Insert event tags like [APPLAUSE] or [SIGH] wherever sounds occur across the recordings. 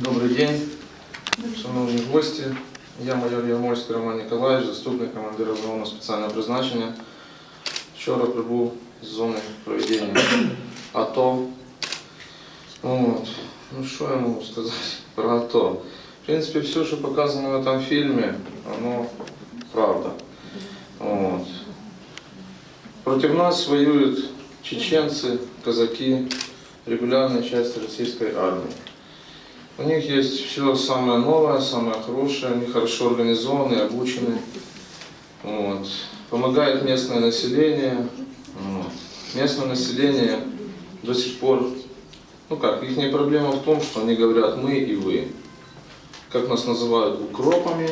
Добрий день, шановні гості. Я майор Ярмольський Роман Ніколаївич, заступник командира зони спеціального призначення. Вчора прибув з зони проведення АТО. От. Ну що я можу сказати [LAUGHS] про АТО? В принципі, все, що показано в этом фільмі, воно правда. От. Против нас воюют чеченцы, казаки, регулярная часть российской армии. У них есть все самое новое, самое хорошее, они хорошо организованы, обучены. Вот. Помогает местное население. Вот. Местное население до сих пор, ну как, их проблема в том, что они говорят мы и вы. Как нас называют укропами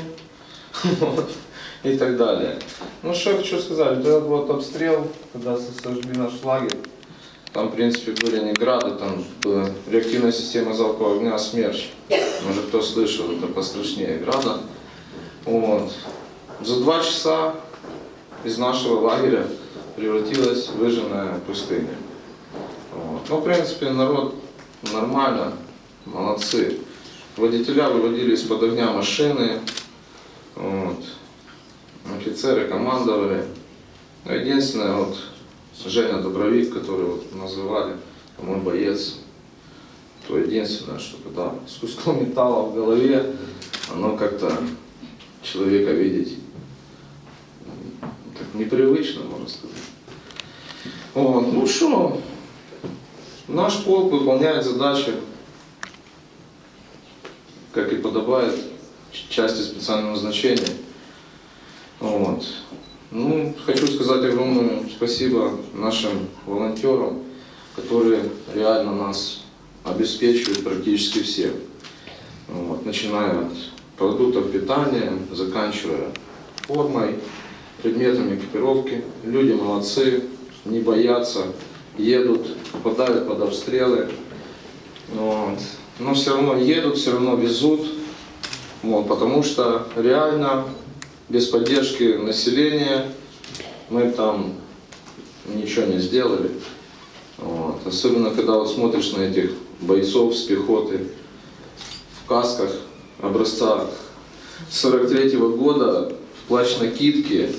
[LAUGHS] и так далее. Ну что я хочу сказать, вот этот вот обстрел, когда сожгли наш лагерь, там, в принципе, были не грады, там была реактивная система залпового огня «Смерч». Может, кто слышал, это пострашнее града. Вот. За два часа из нашего лагеря превратилась в выжженная пустыня. Вот. Ну, в принципе, народ нормально, молодцы. Водителя выводили из-под огня машины, вот. офицеры командовали. Но единственное, вот Женя Добровик, который вот называли, мой боец, то единственное, что когда с куском металла в голове, оно как-то человека видеть м, так непривычно, можно сказать. Вот. Ну что, наш полк выполняет задачи, как и подобает части специального назначения. Вот. Ну, хочу сказать огромное спасибо нашим волонтерам, которые реально нас обеспечивают практически все. Вот, начиная от продуктов питания, заканчивая формой, предметами экипировки. Люди молодцы, не боятся, едут, попадают под обстрелы. Вот. Но все равно едут, все равно везут, вот, потому что реально без поддержки населения мы там ничего не сделали. Вот. Особенно, когда вот смотришь на этих бойцов с пехоты в касках образца 43-го года, в плащ-накидке,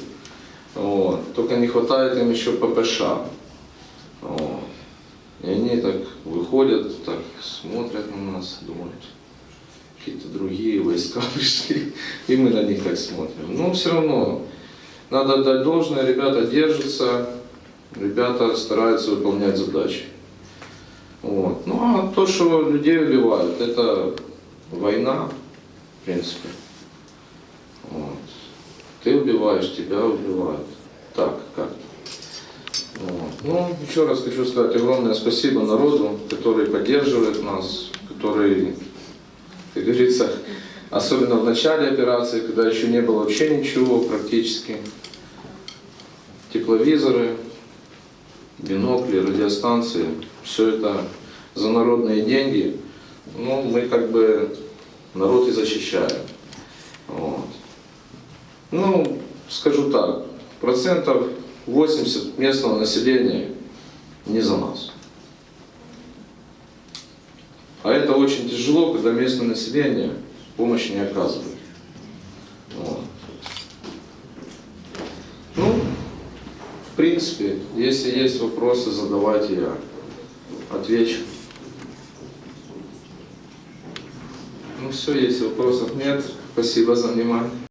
вот. только не хватает им еще ППШ. Вот. И они так выходят, так смотрят на нас, думают, какие-то другие войска [LAUGHS] пришли, и мы на них так смотрим. Но все равно, надо отдать должное, ребята держатся, ребята стараются выполнять задачи. Вот. Ну а то, что людей убивают, это война, в принципе. Вот. Ты убиваешь, тебя убивают. Так, как вот. Ну, еще раз хочу сказать огромное спасибо народу, который поддерживает нас, который, как говорится, особенно в начале операции, когда еще не было вообще ничего практически. Тепловизоры, бинокли, радиостанции, все это за народные деньги. Ну, мы как бы народ и защищаем. Вот. Ну, скажу так, процентов 80 местного населения не за нас. А это очень тяжело, когда местное население помощь не оказывает. Вот. Ну, в принципе, если есть вопросы, задавайте, я отвечу. Ну все, если вопросов нет, спасибо за внимание.